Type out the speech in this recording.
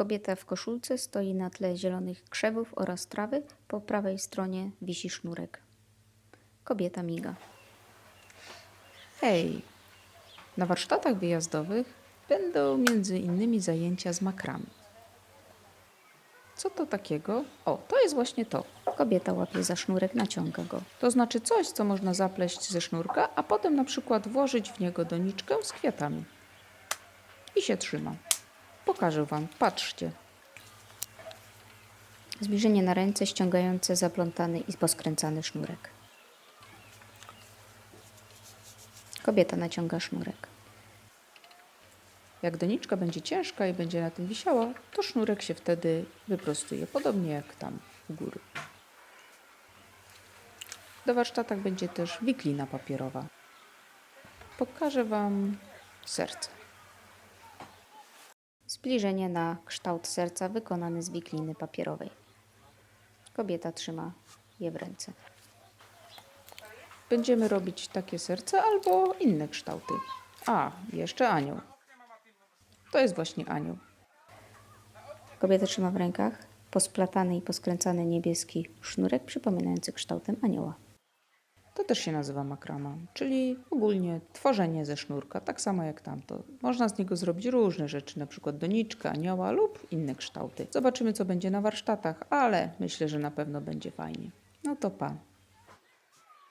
Kobieta w koszulce stoi na tle zielonych krzewów oraz trawy. Po prawej stronie wisi sznurek. Kobieta miga. Hej, na warsztatach wyjazdowych będą między innymi zajęcia z makrami. Co to takiego? O, to jest właśnie to. Kobieta łapie za sznurek, naciąga go. To znaczy coś, co można zapleść ze sznurka, a potem na przykład włożyć w niego doniczkę z kwiatami. I się trzyma. Pokażę wam, patrzcie. Zbliżenie na ręce ściągające zaplątany i poskręcany sznurek. Kobieta naciąga sznurek. Jak doniczka będzie ciężka i będzie na tym wisiała, to sznurek się wtedy wyprostuje, podobnie jak tam u góry. Do warsztatach będzie też wiklina papierowa. Pokażę Wam serce. Zbliżenie na kształt serca wykonany z wikliny papierowej. Kobieta trzyma je w ręce. Będziemy robić takie serce albo inne kształty. A, jeszcze anioł. To jest właśnie anioł. Kobieta trzyma w rękach posplatany i poskręcany niebieski sznurek przypominający kształtem anioła. To też się nazywa makrama, czyli ogólnie tworzenie ze sznurka, tak samo jak tamto. Można z niego zrobić różne rzeczy, na przykład doniczkę, anioła lub inne kształty. Zobaczymy, co będzie na warsztatach, ale myślę, że na pewno będzie fajnie. No to pa.